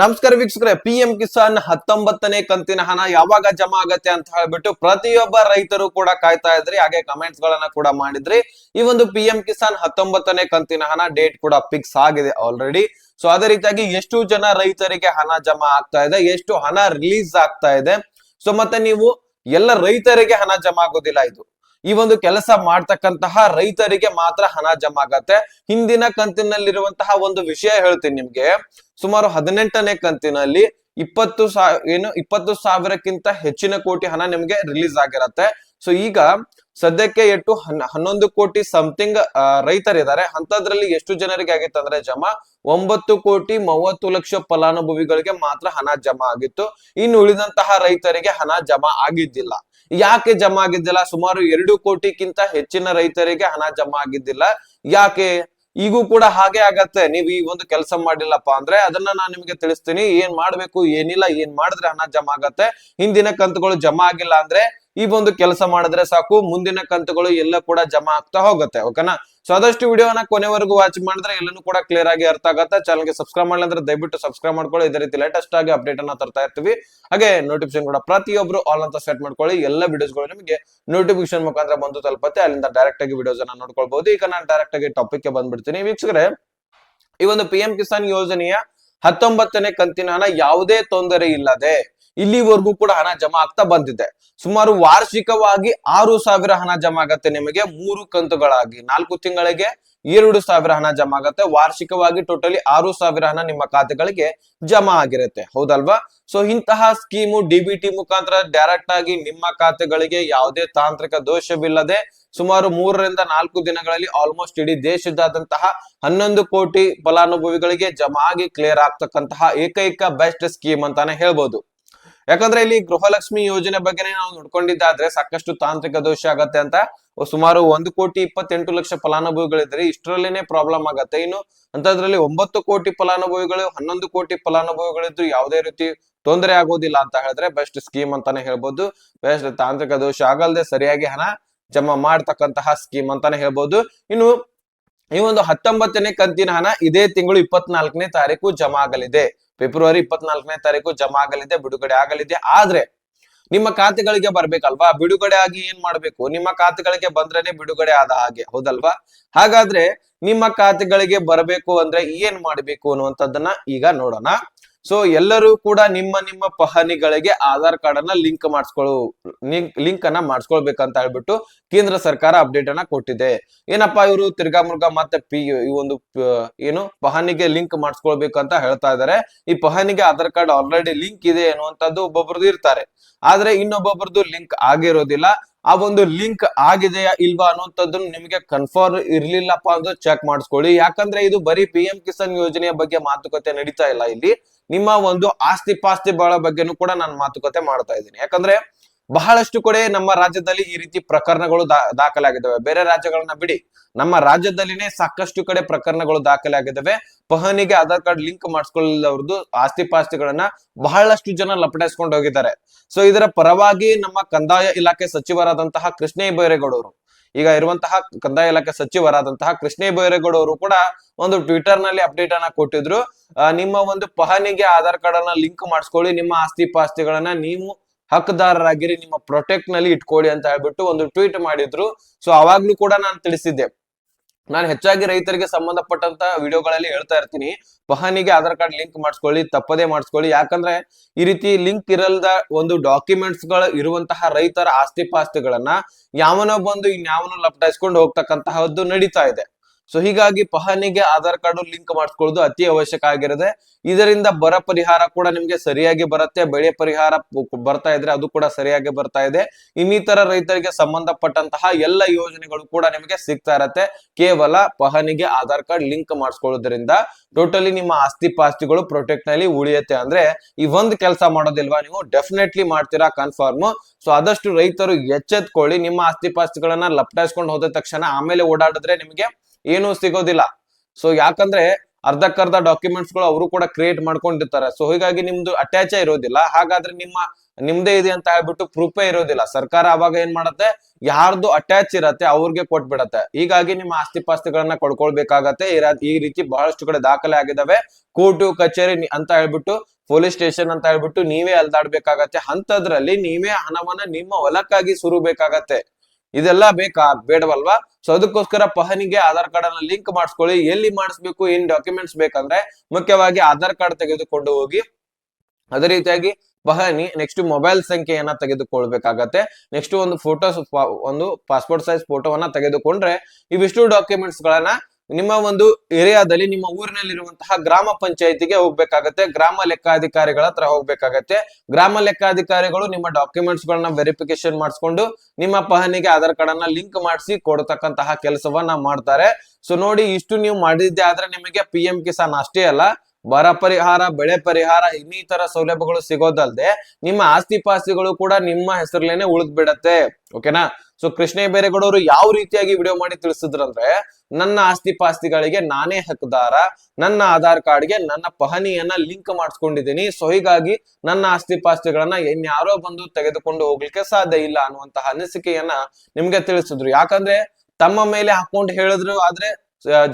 ನಮಸ್ಕಾರ ವೀಕ್ಷಕರೇ P M Kisan ಹತ್ತೊಂಬತ್ತನೇ ಕಂತಿನ ಹಣ ಯಾವಾಗ ಜಮಾ ಆಗತ್ತೆ ಅಂತ ಹೇಳ್ಬಿಟ್ಟು ಪ್ರತಿಯೊಬ್ಬ ರೈತರು ಕೂಡ ಕಾಯ್ತಾ ಇದ್ರಿ, ಹಾಗೆ ಕಮೆಂಟ್ಸ್ ಗಳನ್ನ ಕೂಡ ಮಾಡಿದ್ರಿ. ಈ ಒಂದು ಪಿ ಎಂ ಕಿಸಾನ್ ಹತ್ತೊಂಬತ್ತನೇ ಕಂತಿನ ಹಣ ಡೇಟ್ ಕೂಡ ಫಿಕ್ಸ್ ಆಗಿದೆ ಆಲ್ರೆಡಿ ಸೊ ಅದೇ ರೀತಿಯಾಗಿ ಎಷ್ಟು ಜನ ರೈತರಿಗೆ ಹಣ ಜಮಾ ಆಗ್ತಾ ಇದೆ, ಎಷ್ಟು ಹಣ ರಿಲೀಸ್ ಆಗ್ತಾ ಇದೆ. ಸೊ ಮತ್ತೆ ನೀವು ಎಲ್ಲ ರೈತರಿಗೆ ಹಣ ಜಮಾ ಆಗೋದಿಲ್ಲ ಇದು. ಈ ಒಂದು ಕೆಲಸ ಮಾಡ್ತಕ್ಕಂತಹ ರೈತರಿಗೆ ಮಾತ್ರ ಹಣ ಜಮಾ ಆಗತ್ತೆ. ಹಿಂದಿನ ಕಂತಿನಲ್ಲಿರುವಂತಹ ಒಂದು ವಿಷಯ ಹೇಳ್ತೀನಿ ನಿಮ್ಗೆ. ಸುಮಾರು ಹದಿನೆಂಟನೇ ಕಂತಿನಲ್ಲಿ ಇಪ್ಪತ್ತು ಸಾ ಏನು, ಇಪ್ಪತ್ತು ಸಾವಿರಕ್ಕಿಂತ ಹೆಚ್ಚಿನ ಕೋಟಿ ಹಣ ನಿಮ್ಗೆ ರಿಲೀಸ್ ಆಗಿರತ್ತೆ. ಸೊ ಈಗ ಸದ್ಯಕ್ಕೆ ಎಟ್ಟು ಹನ್- ಹನ್ನೊಂದು ಕೋಟಿ ಸಮಥಿಂಗ್ ರೈತರಿದ್ದಾರೆ. ಅಂತದ್ರಲ್ಲಿ ಎಷ್ಟು ಜನರಿಗೆ ಆಗಿತ್ತು ಅಂದ್ರೆ ಜಮಾ ಒಂಬತ್ತು ಕೋಟಿ ಮೂವತ್ತು ಲಕ್ಷ ಫಲಾನುಭವಿಗಳಿಗೆ ಮಾತ್ರ ಹಣ ಜಮಾ ಆಗಿತ್ತು. ಇನ್ನು ಉಳಿದಂತಹ ರೈತರಿಗೆ ಹಣ ಜಮಾ ಆಗಿದ್ದಿಲ್ಲ. ಯಾಕೆ ಜಮಾ ಆಗಿದ್ದಿಲ್ಲ? ಸುಮಾರು ಎರಡು ಕೋಟಿಗಿಂತ ಹೆಚ್ಚಿನ ರೈತರಿಗೆ ಹಣ ಜಮಾ ಆಗಿದ್ದಿಲ್ಲ. ಯಾಕೆ? ಈಗೂ ಕೂಡ ಹಾಗೆ ಆಗತ್ತೆ. ನೀವು ಈ ಒಂದು ಕೆಲಸ ಮಾಡಿಲ್ಲಪ್ಪ ಅಂದ್ರೆ ಅದನ್ನ ನಾನು ನಿಮಗೆ ತಿಳಿಸ್ತೀನಿ. ಏನ್ ಮಾಡ್ಬೇಕು? ಏನಿಲ್ಲ? ಏನ್ ಮಾಡಿದ್ರೆ ಹಣ ಜಮಾ ಆಗತ್ತೆ? ಹಿಂದಿನ ಕಂತುಗಳು ಜಮಾ ಆಗಿಲ್ಲ ಅಂದ್ರೆ ಈ ಒಂದು ಕೆಲಸ ಮಾಡಿದ್ರೆ ಸಾಕು, ಮುಂದಿನ ಕಂತುಗಳು ಎಲ್ಲ ಕೂಡ ಜಮಾ ಆಗ್ತಾ ಹೋಗುತ್ತೆ ಓಕೆನಾ ಸೊ ಆದಷ್ಟು ವಿಡಿಯೋನ ಕೊನೆವರೆಗೂ ವಾಚ್ ಮಾಡಿದ್ರೆ ಎಲ್ಲನೂ ಕೂಡ ಕ್ಲಿಯರ್ ಆಗಿ ಅರ್ಥ ಆಗುತ್ತೆ. ಚಾನಲ್ಗೆ ಸಬ್ಸ್ಕ್ರೈಬ್ ಮಾಡಲಿ ಅಂದ್ರೆ ದಯವಿಟ್ಟು ಸಬ್ಸ್ಕ್ರೈಬ್ ಮಾಡ್ಕೊಳ್ಳಿ. ಇದೇ ರೀತಿ ಲೇಟೆಸ್ಟ್ ಆಗಿ ಅಪ್ಡೇಟ್ ಅನ್ನ ತರ್ತಾ ಇರ್ತೀವಿ. ಹಾಗೆ ನೋಟಿಫಿಕೇಶನ್ ಕೂಡ ಪ್ರತಿಯೊಬ್ರು ಆಲ್ ಅಂತ ಸೆಟ್ ಮಾಡ್ಕೊಳ್ಳಿ. ಎಲ್ಲ ವಿಡಿಯೋಸ್ಗಳು ನಿಮಗೆ ನೋಟಿಫಿಕೇಶನ್ ಮುಖಾಂತರ ಬಂದು ತಲುಪತ್ತೆ. ಅಲ್ಲಿಂದ ಡೈರೆಕ್ಟ್ ಆಗಿ ವಿಡಿಯೋಸ್ ಅನ್ನ ನೋಡ್ಕೊಳ್ಬಹುದು ಈಗ ನಾನು ಡೈರೆಕ್ಟ್ ಆಗಿ ಟಾಪಿಕ್ಗೆ ಬಂದ್ಬಿಡ್ತೀನಿ. ವೀಕ್ಷಕರೇ, ಈ ಒಂದು ಪಿ ಎಂ ಕಿಸಾನ್ ಯೋಜನೆಯ ಹತ್ತೊಂಬತ್ತನೇ ಕಂತಿನ ಹಣ ಯಾವುದೇ ತೊಂದರೆ ಇಲ್ಲದೆ ಇಲ್ಲಿವರೆಗೂ ಕೂಡ ಹಣ ಜಮಾ ಆಗ್ತಾ ಬಂದಿದೆ. ಸುಮಾರು ವಾರ್ಷಿಕವಾಗಿ ಆರು ಸಾವಿರ ಹಣ ಜಮಾ ಆಗತ್ತೆ ನಿಮಗೆ ಮೂರು ಕಂತುಗಳಾಗಿ. ನಾಲ್ಕು ತಿಂಗಳಿಗೆ ಎರಡು ಸಾವಿರ ಹಣ ಜಮಾ ಆಗತ್ತೆ. ವಾರ್ಷಿಕವಾಗಿ ಟೋಟಲಿ ಆರು ಸಾವಿರ ಹಣ ನಿಮ್ಮ ಖಾತೆಗಳಿಗೆ ಜಮಾ ಆಗಿರುತ್ತೆ. ಹೌದಲ್ವಾ? ಸೊ ಇಂತಹ ಸ್ಕೀಮು ಡಿಬಿಟಿ ಮುಖಾಂತರ ಡೈರೆಕ್ಟ್ ಆಗಿ ನಿಮ್ಮ ಖಾತೆಗಳಿಗೆ ಯಾವುದೇ ತಾಂತ್ರಿಕ ದೋಷವಿಲ್ಲದೆ ಸುಮಾರು ಮೂರರಿಂದ ನಾಲ್ಕು ದಿನಗಳಲ್ಲಿ ಆಲ್ಮೋಸ್ಟ್ ಇಡೀ ದೇಶದಾದಂತಹ ಹನ್ನೊಂದು ಕೋಟಿ ಫಲಾನುಭವಿಗಳಿಗೆ ಜಮಾ ಆಗಿ ಕ್ಲಿಯರ್ ಆಗ್ತಕ್ಕಂತಹ ಏಕೈಕ ಬೆಸ್ಟ್ ಸ್ಕೀಮ್ ಅಂತಾನೆ ಹೇಳ್ಬೋದು. ಯಾಕಂದ್ರೆ ಇಲ್ಲಿ ಗೃಹಲಕ್ಷ್ಮಿ ಯೋಜನೆ ಬಗ್ಗೆನೇ ನಾವು ನೋಡ್ಕೊಂಡಿದ್ದಾದ್ರೆ ಸಾಕಷ್ಟು ತಾಂತ್ರಿಕ ದೋಷ ಆಗತ್ತೆ ಅಂತ. ಸುಮಾರು ಒಂದು ಕೋಟಿ ಇಪ್ಪತ್ತೆಂಟು ಲಕ್ಷ ಫಲಾನುಭವಿಗಳಿದ್ರೆ ಇಷ್ಟರಲ್ಲೇನೆ ಪ್ರಾಬ್ಲಮ್ ಆಗತ್ತೆ. ಇನ್ನು ಅಂತದ್ರಲ್ಲಿ ಒಂಬತ್ತು ಕೋಟಿ ಫಲಾನುಭವಿಗಳು, ಹನ್ನೊಂದು ಕೋಟಿ ಫಲಾನುಭವಿಗಳಿದ್ರು ಯಾವುದೇ ರೀತಿ ತೊಂದರೆ ಆಗೋದಿಲ್ಲ ಅಂತ ಹೇಳಿದ್ರೆ ಬೆಸ್ಟ್ ಸ್ಕೀಮ್ ಅಂತಾನೆ ಹೇಳ್ಬೋದು. ಬೆಸ್ಟ್ ತಾಂತ್ರಿಕ ದೋಷ ಆಗಲ್ದೆ ಸರಿಯಾಗಿ ಹಣ ಜಮಾ ಮಾಡ್ತಕ್ಕಂತಹ ಸ್ಕೀಮ್ ಅಂತಾನೆ ಹೇಳ್ಬೋದು. ಇನ್ನು ಈ ಒಂದು ಹತ್ತೊಂಬತ್ತನೇ ಕಂತಿನ ಹಣ ಇದೇ ತಿಂಗಳು ಇಪ್ಪತ್ನಾಲ್ಕನೇ ತಾರೀಕು ಜಮಾ ಆಗಲಿದೆ. ಫೆಬ್ರವರಿ ಇಪ್ಪತ್ನಾಲ್ಕನೇ ತಾರೀಕು ಜಮಾ ಆಗಲಿದೆ, ಬಿಡುಗಡೆ ಆಗಲಿದೆ. ಆದ್ರೆ ನಿಮ್ಮ ಖಾತೆಗಳಿಗೆ ಬರ್ಬೇಕಲ್ವಾ? ಬಿಡುಗಡೆ ಆಗಿ ಏನ್ ಮಾಡ್ಬೇಕು? ನಿಮ್ಮ ಖಾತೆಗಳಿಗೆ ಬಂದ್ರೇನೆ ಬಿಡುಗಡೆ ಆದ ಹಾಗೆ, ಹೌದಲ್ವಾ? ಹಾಗಾದ್ರೆ ನಿಮ್ಮ ಖಾತೆಗಳಿಗೆ ಬರಬೇಕು ಅಂದ್ರೆ ಏನ್ ಮಾಡ್ಬೇಕು ಅನ್ನುವಂಥದ್ದನ್ನ ಈಗ ನೋಡೋಣ. ಸೊ ಎಲ್ಲರೂ ಕೂಡ ನಿಮ್ಮ ನಿಮ್ಮ ಪಹಣಿಗಳಿಗೆ ಆಧಾರ್ ಕಾರ್ಡ್ ಅನ್ನ ಲಿಂಕ್ ಮಾಡಿಸ್ಕೊಳ್ಳು ಲಿಂಕ್ ಅನ್ನ ಮಾಡಿಸ್ಕೊಳ್ಬೇಕಂತ ಹೇಳ್ಬಿಟ್ಟು ಕೇಂದ್ರ ಸರ್ಕಾರ ಅಪ್ಡೇಟ್ ಅನ್ನ ಕೊಟ್ಟಿದೆ. ಏನಪ್ಪಾ ಇವರು ತಿರ್ಗಾ ಮುರ್ಗಾ ಮತ್ತೆ ಪಿ, ಈ ಒಂದು ಏನು ಪಹಣಿಗೆ ಲಿಂಕ್ ಮಾಡಿಸ್ಕೊಳ್ಬೇಕು ಅಂತ ಹೇಳ್ತಾ ಇದಾರೆ. ಈ ಪಹಣಿಗೆ ಆಧಾರ್ ಕಾರ್ಡ್ ಆಲ್ರೆಡಿ ಲಿಂಕ್ ಇದೆ ಅನ್ನುವಂಥದ್ದು ಒಬ್ಬೊಬ್ರದ್ದು ಇರ್ತಾರೆ. ಆದ್ರೆ ಇನ್ನೊಬ್ಬೊಬ್ರದ್ದು ಲಿಂಕ್ ಆಗಿರೋದಿಲ್ಲ. ಆ ಒಂದು ಲಿಂಕ್ ಆಗಿದೆಯಾ ಇಲ್ವಾ ಅನ್ನುವಂಥದ್ದನ್ನು ನಿಮಗೆ ಕನ್ಫರ್ಮ್ ಇರ್ಲಿಲ್ಲಪ್ಪ ಅಂತ ಚೆಕ್ ಮಾಡಿಸ್ಕೊಳ್ಳಿ. ಯಾಕಂದ್ರೆ ಇದು ಬರೀ ಪಿ ಎಂ ಕಿಸಾನ್ ಯೋಜನೆಯ ಬಗ್ಗೆ ಮಾತುಕತೆ ನಡೀತಾ ಇಲ್ಲ ಇಲ್ಲಿ. ನಿಮ್ಮ ಒಂದು ಆಸ್ತಿ ಪಾಸ್ತಿ ಬಹಳ ಬಗ್ಗೆನೂ ಕೂಡ ನಾನು ಮಾತುಕತೆ ಮಾಡ್ತಾ ಇದ್ದೀನಿ. ಯಾಕಂದ್ರೆ ಬಹಳಷ್ಟು ಕಡೆ ನಮ್ಮ ರಾಜ್ಯದಲ್ಲಿ ಈ ರೀತಿ ಪ್ರಕರಣಗಳು ದಾಖಲಾಗಿದ್ದಾವೆ. ಬೇರೆ ರಾಜ್ಯಗಳನ್ನ ಬಿಡಿ. ನಮ್ಮ ರಾಜ್ಯದಲ್ಲಿನೇ ಸಾಕಷ್ಟು ಕಡೆ ಪ್ರಕರಣಗಳು ದಾಖಲಾಗಿದ್ದಾವೆ. ಪಹನಿಗೆ ಆಧಾರ್ ಕಾರ್ಡ್ ಲಿಂಕ್ ಮಾಡಿಸ್ಕೊಳ್ಳವ್ರದ್ದು ಆಸ್ತಿ ಪಾಸ್ತಿಗಳನ್ನ ಬಹಳಷ್ಟು ಜನ ಲಪಟಾಯಿಸ್ಕೊಂಡು ಹೋಗಿದ್ದಾರೆ. ಸೊ ಇದರ ಪರವಾಗಿ ನಮ್ಮ ಕಂದಾಯ ಇಲಾಖೆ ಸಚಿವರಾದಂತಹ ಕೃಷ್ಣೇ ಬೈರೇಗೌಡರು ಈಗ ಇರುವಂತಹ ಕಂದಾಯ ಇಲಾಖೆ ಸಚಿವರಾದಂತಹ ಕೃಷ್ಣೇ ಅವರು ಕೂಡ ಒಂದು ಟ್ವಿಟರ್ನಲ್ಲಿ ಅಪ್ಡೇಟ್ ಅನ್ನ ಕೊಟ್ಟಿದ್ರು. ನಿಮ್ಮ ಒಂದು ಪಹನಿಗೆ ಆಧಾರ್ ಕಾರ್ಡ್ ಅನ್ನ ಲಿಂಕ್ ಮಾಡಿಸ್ಕೊಳ್ಳಿ, ನಿಮ್ಮ ಆಸ್ತಿ ಪಾಸ್ತಿಗಳನ್ನ ನೀವು ಹಕ್ಕುದಾರರಾಗಿರಿ ನಿಮ್ಮ ಪ್ರೊಟೆಕ್ಟ್ನಲ್ಲಿ ಇಟ್ಕೊಳ್ಳಿ ಅಂತ ಹೇಳ್ಬಿಟ್ಟು ಒಂದು ಟ್ವೀಟ್ ಮಾಡಿದ್ರು. ಸೊ ಅವಾಗ್ಲೂ ಕೂಡ ನಾನು ತಿಳಿಸಿದ್ದೆ. ನಾನು ಹೆಚ್ಚಾಗಿ ರೈತರಿಗೆ ಸಂಬಂಧಪಟ್ಟಂತ ವಿಡಿಯೋಗಳಲ್ಲಿ ಹೇಳ್ತಾ ಇರ್ತೀನಿ. ವಾಹನಿಗೆ ಆಧಾರ್ ಕಾರ್ಡ್ ಲಿಂಕ್ ಮಾಡಿಸ್ಕೊಳ್ಳಿ, ತಪ್ಪದೇ ಮಾಡಿಸ್ಕೊಳ್ಳಿ. ಯಾಕಂದ್ರೆ ಈ ರೀತಿ ಲಿಂಕ್ ಇರಲ್ದ ಒಂದು ಡಾಕ್ಯುಮೆಂಟ್ಸ್ಗಳು ಇರುವಂತಹ ರೈತರ ಆಸ್ತಿ ಪಾಸ್ತಿಗಳನ್ನ ಯಾವನೋ ಬಂದು ಇನ್ಯಾವನೋ ಲಪಟಾಯಿಸ್ಕೊಂಡು ಹೋಗ್ತಕ್ಕಂತಹದ್ದು ನಡೀತಾ ಇದೆ. ಸೊ ಹೀಗಾಗಿ ಪಹನಿಗೆ ಆಧಾರ್ ಕಾರ್ಡ್ ಲಿಂಕ್ ಮಾಡಿಸ್ಕೊಳ್ಳೋದು ಅತಿ ಅವಶ್ಯಕ ಆಗಿರುತ್ತೆ. ಇದರಿಂದ ಬರ ಪರಿಹಾರ ಕೂಡ ನಿಮ್ಗೆ ಸರಿಯಾಗಿ ಬರುತ್ತೆ. ಬೆಳೆ ಪರಿಹಾರ ಬರ್ತಾ ಇದ್ರೆ ಅದು ಕೂಡ ಸರಿಯಾಗಿ ಬರ್ತಾ ಇದೆ. ಇನ್ನಿತರ ರೈತರಿಗೆ ಸಂಬಂಧಪಟ್ಟಂತಹ ಎಲ್ಲ ಯೋಜನೆಗಳು ಕೂಡ ನಿಮಗೆ ಸಿಗ್ತಾ ಇರತ್ತೆ. ಕೇವಲ ಪಹನಿಗೆ ಆಧಾರ್ ಕಾರ್ಡ್ ಲಿಂಕ್ ಮಾಡಿಸ್ಕೊಳ್ಳೋದ್ರಿಂದ ಟೋಟಲಿ ನಿಮ್ಮ ಆಸ್ತಿ ಪಾಸ್ತಿಗಳು ಪ್ರೊಟೆಕ್ಟ್ನಲ್ಲಿ ಉಳಿಯುತ್ತೆ ಅಂದ್ರೆ ಈ ಒಂದು ಕೆಲಸ ಮಾಡೋದಿಲ್ವಾ ನೀವು? ಡೆಫಿನೆಟ್ಲಿ ಮಾಡ್ತೀರಾ ಕನ್ಫರ್ಮ್. ಸೊ ಆದಷ್ಟು ರೈತರು ಎಚ್ಚೆತ್ಕೊಳ್ಳಿ. ನಿಮ್ಮ ಆಸ್ತಿ ಪಾಸ್ತಿಗಳನ್ನ ಲಪ್ಟಾಯಿಸ್ಕೊಂಡು ಹೋದ ತಕ್ಷಣ ಆಮೇಲೆ ಓಡಾಡಿದ್ರೆ ನಿಮಗೆ ಏನು ಸಿಗೋದಿಲ್ಲ. ಸೊ ಯಾಕಂದ್ರೆ ಅರ್ಧಕ್ಕರ್ಧ ಡಾಕ್ಯುಮೆಂಟ್ಸ್ಗಳು ಅವರು ಕೂಡ ಕ್ರಿಯೇಟ್ ಮಾಡ್ಕೊಂಡಿರ್ತಾರೆ. ಸೊ ಹೀಗಾಗಿ ನಿಮ್ದು ಅಟ್ಯಾಚೇ ಇರೋದಿಲ್ಲ. ಹಾಗಾದ್ರೆ ನಿಮ್ಮ, ನಿಮ್ದೇ ಇದೆ ಅಂತ ಹೇಳ್ಬಿಟ್ಟು ಪ್ರೂಫೇ ಇರೋದಿಲ್ಲ. ಸರ್ಕಾರ ಅವಾಗ ಏನ್ ಮಾಡತ್ತೆ? ಯಾರ್ದು ಅಟ್ಯಾಚ್ ಇರತ್ತೆ ಅವ್ರಿಗೆ ಕೊಟ್ಬಿಡತ್ತೆ. ಹೀಗಾಗಿ ನಿಮ್ಮ ಆಸ್ತಿ ಪಾಸ್ತಿಗಳನ್ನ ಕೊಡ್ಕೊಳ್ಬೇಕಾಗತ್ತೆ. ಈ ರೀತಿ ಬಹಳಷ್ಟು ಕಡೆ ದಾಖಲೆ ಆಗಿದಾವೆ. ಕೋರ್ಟು, ಕಚೇರಿ ಅಂತ ಹೇಳ್ಬಿಟ್ಟು, ಪೊಲೀಸ್ ಸ್ಟೇಷನ್ ಅಂತ ಹೇಳ್ಬಿಟ್ಟು ನೀವೇ ಅಲ್ದಾಡ್ಬೇಕಾಗತ್ತೆ. ಅಂತದ್ರಲ್ಲಿ ನೀವೇ ಹಣವನ್ನ ನಿಮ್ಮ ಹೊಲಕ್ಕಾಗಿ ಸುರುಬೇಕಾಗತ್ತೆ. ಇದೆಲ್ಲ ಬೇಕಾ? ಬೇಡವಲ್ವಾ? ಸೊ ಅದಕ್ಕೋಸ್ಕರ ಪಹನಿಗೆ ಆಧಾರ್ ಕಾರ್ಡ್ ಅನ್ನ ಲಿಂಕ್ ಮಾಡಿಸ್ಕೊಳ್ಳಿ. ಎಲ್ಲಿ ಮಾಡಿಸ್ಬೇಕು, ಏನ್ ಡಾಕ್ಯುಮೆಂಟ್ಸ್ ಬೇಕಂದ್ರೆ, ಮುಖ್ಯವಾಗಿ ಆಧಾರ್ ಕಾರ್ಡ್ ತೆಗೆದುಕೊಂಡು ಹೋಗಿ, ಅದೇ ರೀತಿಯಾಗಿ ಪಹನಿ ನೆಕ್ಸ್ಟ್ ಮೊಬೈಲ್ ಸಂಖ್ಯೆಯನ್ನ ತೆಗೆದುಕೊಳ್ಬೇಕಾಗತ್ತೆ. ನೆಕ್ಸ್ಟ್ ಒಂದು ಫೋಟೋಸ್ ಒಂದು ಪಾಸ್ಪೋರ್ಟ್ ಸೈಜ್ ಫೋಟೋವನ್ನ ತೆಗೆದುಕೊಂಡ್ರೆ, ಇವಿಷ್ಟು ಡಾಕ್ಯುಮೆಂಟ್ಸ್ ಗಳನ್ನ ನಿಮ್ಮ ಒಂದು ಏರಿಯಾದಲ್ಲಿ ನಿಮ್ಮ ಊರಿನಲ್ಲಿರುವಂತಹ ಗ್ರಾಮ ಪಂಚಾಯತಿಗೆ ಹೋಗ್ಬೇಕಾಗತ್ತೆ, ಗ್ರಾಮ ಲೆಕ್ಕಾಧಿಕಾರಿಗಳ ಹತ್ರ ಹೋಗ್ಬೇಕಾಗತ್ತೆ. ಗ್ರಾಮ ಲೆಕ್ಕಾಧಿಕಾರಿಗಳು ನಿಮ್ಮ ಡಾಕ್ಯುಮೆಂಟ್ಸ್ ಗಳನ್ನ ವೆರಿಫಿಕೇಶನ್ ಮಾಡಿಸ್ಕೊಂಡು, ನಿಮ್ಮ ಪಹನಿಗೆ ಆಧಾರ್ ಕಾರ್ಡ್ ಅನ್ನ ಲಿಂಕ್ ಮಾಡಿಸಿ ಕೊಡ್ತಕ್ಕಂತಹ ಕೆಲಸವನ್ನ ಮಾಡ್ತಾರೆ. ಸೊ ನೋಡಿ, ಇಷ್ಟು ನೀವು ಮಾಡಿದ್ದೆ ಆದ್ರೆ ನಿಮಗೆ ಪಿ ಎಂ ಕಿಸಾನ್ ಅಷ್ಟೇ ಅಲ್ಲ, ಬರ ಪರಿಹಾರ, ಬೆಳೆ ಪರಿಹಾರ, ಇನ್ನಿತರ ಸೌಲಭ್ಯಗಳು ಸಿಗೋದಲ್ದೆ, ನಿಮ್ಮ ಆಸ್ತಿ ಪಾಸ್ತಿಗಳು ಕೂಡ ನಿಮ್ಮ ಹೆಸರಲ್ಲೇನೆ ಉಳಿದ್ಬಿಡತ್ತೆ. ಓಕೆನಾ ಸೊ ಕೃಷ್ಣ ಬೇರೆಗೌಡವರು ಯಾವ ರೀತಿಯಾಗಿ ವಿಡಿಯೋ ಮಾಡಿ ತಿಳಿಸಿದ್ರಂದ್ರೆ, ನನ್ನ ಆಸ್ತಿ ಪಾಸ್ತಿಗಳಿಗೆ ನಾನೇ ಹಕ್ಕದಾರ ನನ್ನ ಆಧಾರ್ ಕಾರ್ಡ್ಗೆ ನನ್ನ ಪಹನಿಯನ್ನ ಲಿಂಕ್ ಮಾಡಿಸ್ಕೊಂಡಿದ್ದೀನಿ. ಸೊ ಹೀಗಾಗಿ ನನ್ನ ಆಸ್ತಿ ಪಾಸ್ತಿಗಳನ್ನ ಇನ್ಯಾರೋ ಬಂದು ತೆಗೆದುಕೊಂಡು ಹೋಗ್ಲಿಕ್ಕೆ ಸಾಧ್ಯ ಇಲ್ಲ ಅನ್ನುವಂತಹ ಅನಿಸಿಕೆಯನ್ನ ನಿಮ್ಗೆ ತಿಳಿಸಿದ್ರು. ಯಾಕಂದ್ರೆ, ತಮ್ಮ ಮೇಲೆ ಅಕೌಂಟ್ ಹೇಳಿದ್ರು, ಆದ್ರೆ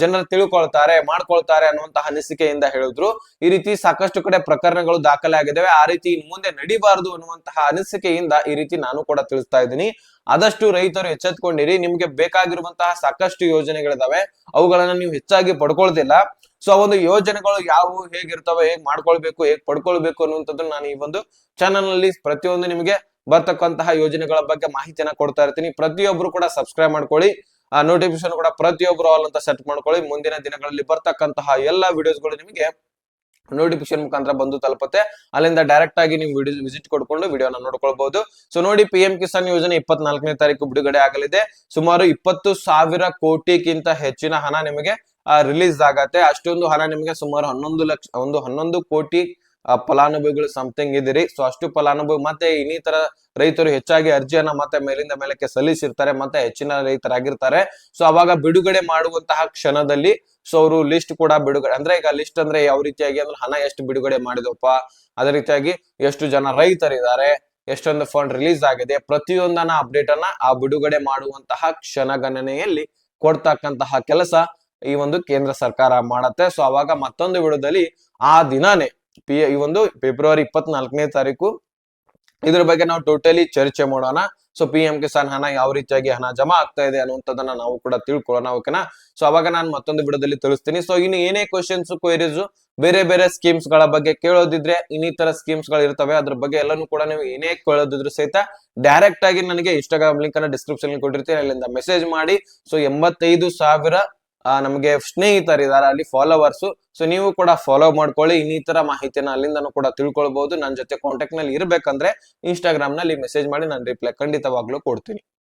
ಜನರು ತಿಳ್ಕೊಳ್ತಾರೆ, ಮಾಡ್ಕೊಳ್ತಾರೆ ಅನ್ನುವಂತಹ ಅನಿಸಿಕೆಯಿಂದ ಹೇಳಿದ್ರು. ಈ ರೀತಿ ಸಾಕಷ್ಟು ಕಡೆ ಪ್ರಕರಣಗಳು ದಾಖಲೆ ಆಗಿದ್ದಾವೆ ಆ ರೀತಿ ಇನ್ ಮುಂದೆ ನಡಿಬಾರದು ಅನ್ನುವಂತಹ ಅನಿಸಿಕೆಯಿಂದ ಈ ರೀತಿ ನಾನು ಕೂಡ ತಿಳಿಸ್ತಾ ಇದ್ದೀನಿ. ಆದಷ್ಟು ರೈತರು ಎಚ್ಚೆತ್ಕೊಂಡಿರಿ. ನಿಮ್ಗೆ ಬೇಕಾಗಿರುವಂತಹ ಸಾಕಷ್ಟು ಯೋಜನೆಗಳಿದಾವೆ. ಅವುಗಳನ್ನ ನೀವು ಹೆಚ್ಚಾಗಿ ಪಡ್ಕೊಳ್ತಿಲ್ಲ. ಸೊ ಒಂದು ಯೋಜನೆಗಳು ಯಾವುವು, ಹೇಗಿರ್ತವೆ, ಹೇಗ್ ಮಾಡ್ಕೊಳ್ಬೇಕು, ಹೇಗ್ ಪಡ್ಕೊಳ್ಬೇಕು ಅನ್ನುವಂಥದ್ದು ನಾನು ಈ ಒಂದು ಚಾನಲ್ನಲ್ಲಿ ಪ್ರತಿಯೊಂದು ನಿಮಗೆ ಬರ್ತಕ್ಕಂತಹ ಯೋಜನೆಗಳ ಬಗ್ಗೆ ಮಾಹಿತಿಯನ್ನ ಕೊಡ್ತಾ ಇರ್ತೀನಿ. ಪ್ರತಿಯೊಬ್ರು ಕೂಡ ಸಬ್ಸ್ಕ್ರೈಬ್ ಮಾಡ್ಕೊಳ್ಳಿ. ಆ ನೋಟಿಫಿಕೇಶನ್ ಕೂಡ ಪ್ರತಿಯೊಬ್ಬರು ಆಲ್ ಅಂತ ಸೆಟ್ ಮಾಡ್ಕೊಳ್ಳಿ. ಮುಂದಿನ ದಿನಗಳಲ್ಲಿ ಬರ್ತಕ್ಕಂತಹ ಎಲ್ಲಾ ವಿಡಿಯೋಸ್ಗಳು ನಿಮಗೆ ನೋಟಿಫಿಕೇಶನ್ ಮುಖಾಂತರ ಬಂದು ತಲುಪುತ್ತೆ. ಅಲ್ಲಿಂದ ಡೈರೆಕ್ಟ್ ಆಗಿ ನೀವು ವಿಡಿಯೋ ವಿಸಿಟ್ ಕೊಡ್ಕೊಂಡು ವಿಡಿಯೋನ ನೋಡ್ಕೊಳ್ಬಹುದು ಸೊ ನೋಡಿ ಪಿ ಎಂ ಕಿಸಾನ್ ಯೋಜನೆ ಇಪ್ಪತ್ನಾಲ್ಕನೇ ತಾರೀಕು ಬಿಡುಗಡೆ ಆಗಲಿದೆ. ಸುಮಾರು ಇಪ್ಪತ್ತು ಸಾವಿರ ಕೋಟಿಗಿಂತ ಹೆಚ್ಚಿನ ಹಣ ನಿಮಗೆ ರಿಲೀಸ್ ಆಗತ್ತೆ. ಅಷ್ಟೊಂದು ಹಣ ನಿಮಗೆ ಸುಮಾರು ಹನ್ನೊಂದು ಲಕ್ಷ, ಒಂದು ಹನ್ನೊಂದು ಕೋಟಿ ಫಲಾನುಭವಿಗಳು ಸಮಥಿಂಗ್ ಇದಿರಿ ಸೊ ಅಷ್ಟು ಫಲಾನುಭವಿ ಮತ್ತೆ ಇನ್ನಿತರ ರೈತರು ಹೆಚ್ಚಾಗಿ ಅರ್ಜಿಯನ್ನ ಮತ್ತೆ ಮೇಲಿಂದ ಮೇಲಕ್ಕೆ ಸಲ್ಲಿಸಿರ್ತಾರೆ, ಮತ್ತೆ ಹೆಚ್ಚಿನ ರೈತರಾಗಿರ್ತಾರೆ. ಸೊ ಅವಾಗ ಬಿಡುಗಡೆ ಮಾಡುವಂತಹ ಕ್ಷಣದಲ್ಲಿ ಸೊ ಅವರು ಲಿಸ್ಟ್ ಕೂಡ ಬಿಡುಗಡೆ, ಅಂದ್ರೆ ಈಗ ಲಿಸ್ಟ್ ಅಂದ್ರೆ ಯಾವ ರೀತಿಯಾಗಿ ಅಂದ್ರೆ ಹಣ ಎಷ್ಟು ಬಿಡುಗಡೆ ಮಾಡಿದಪ್ಪ, ಅದೇ ರೀತಿಯಾಗಿ ಎಷ್ಟು ಜನ ರೈತರಿದ್ದಾರೆ, ಎಷ್ಟೊಂದು ಫಂಡ್ ರಿಲೀಸ್ ಆಗಿದೆ, ಪ್ರತಿಯೊಂದನ್ನ ಅಪ್ಡೇಟ್ ಅನ್ನ ಆ ಬಿಡುಗಡೆ ಮಾಡುವಂತಹ ಕ್ಷಣಗಣನೆಯಲ್ಲಿ ಕೊಡ್ತಕ್ಕಂತಹ ಕೆಲಸ ಈ ಒಂದು ಕೇಂದ್ರ ಸರ್ಕಾರ ಮಾಡತ್ತೆ. ಸೊ ಅವಾಗ ಮತ್ತೊಂದು ವಿಡಿಯೋದಲ್ಲಿ ಆ ದಿನಾನೇ ಪಿ ಈ ಒಂದು ಫೆಬ್ರವರಿ ಇಪ್ಪತ್ನಾಲ್ಕನೇ ತಾರೀಕು. ಇದ್ರ ಬಗ್ಗೆ ನಾವು ಟೋಟಲಿ ಚರ್ಚೆ ಮಾಡೋಣ. ಸೊ ಪಿ ಎಂ ಕಿಸಾನ್ ಹಣ ಯಾವ ರೀತಿಯಾಗಿ ಹಣ ಜಮಾ ಆಗ್ತಾ ಇದೆ ಅನ್ನುವಂಥದ್ದನ್ನ ನಾವು ಕೂಡ ತಿಳ್ಕೊಳ್ಳೋಣ ಓಕೆನಾ? ಸೊ ಅವಾಗ ನಾನು ಮತ್ತೊಂದು ಬಿಡದಲ್ಲಿ ತಿಳಿಸ್ತೀನಿ. ಸೊ ಇನ್ನು ಏನೇ ಕ್ವಶನ್ಸ್ ಕ್ವೈರೀಸ್ ಬೇರೆ ಬೇರೆ ಸ್ಕೀಮ್ಸ್ಗಳ ಬಗ್ಗೆ ಕೇಳೋದಿದ್ರೆ ಇನ್ನಿತರ ಸ್ಕೀಮ್ಸ್ಗಳು ಇರ್ತವೆ. ಅದ್ರ ಬಗ್ಗೆ ಎಲ್ಲಾನು ಕೂಡ ನೀವು ಏನೇ ಕೇಳೋದಿದ್ರು ಸಹಿತ ಡೈರೆಕ್ಟ್ ಆಗಿ ನನಗೆ ಇನ್ಸ್ಟಾಗ್ರಾಮ್ ಲಿಂಕ್ ಅನ್ನ ಡಿಸ್ಕ್ರಿಪ್ಷನ್ ಕೊಟ್ಟಿರ್ತೀನಿ. ಅಲ್ಲಿಂದ ಮೆಸೇಜ್ ಮಾಡಿ. ಸೊ ಎಂಬತ್ತೈದು ಸಾವಿರ ನಮಗೆ ಸ್ನೇಹಿತರಿದ್ದಾರೆ ಅಲ್ಲಿ ಫಾಲೋವರ್ಸ್ ಸೊ ನೀವು ಕೂಡ ಫಾಲೋ ಮಾಡ್ಕೊಳ್ಳಿ. ಇನ್ನಿತರ ಮಾಹಿತಿನ ಅಲ್ಲಿಂದನೂ ಕೂಡ ತಿಳ್ಕೊಳ್ಬಹುದು ನನ್ನ ಜೊತೆ ಕಾಂಟ್ಯಾಕ್ಟ್ನಲ್ಲಿ ಇರಬೇಕಂದ್ರೆ ಇನ್ಸ್ಟಾಗ್ರಾಮ್ನಲ್ಲಿ ಮೆಸೇಜ್ ಮಾಡಿ, ನಾನು ರಿಪ್ಲೈ ಖಂಡಿತವಾಗ್ಲೂ ಕೊಡ್ತೀನಿ.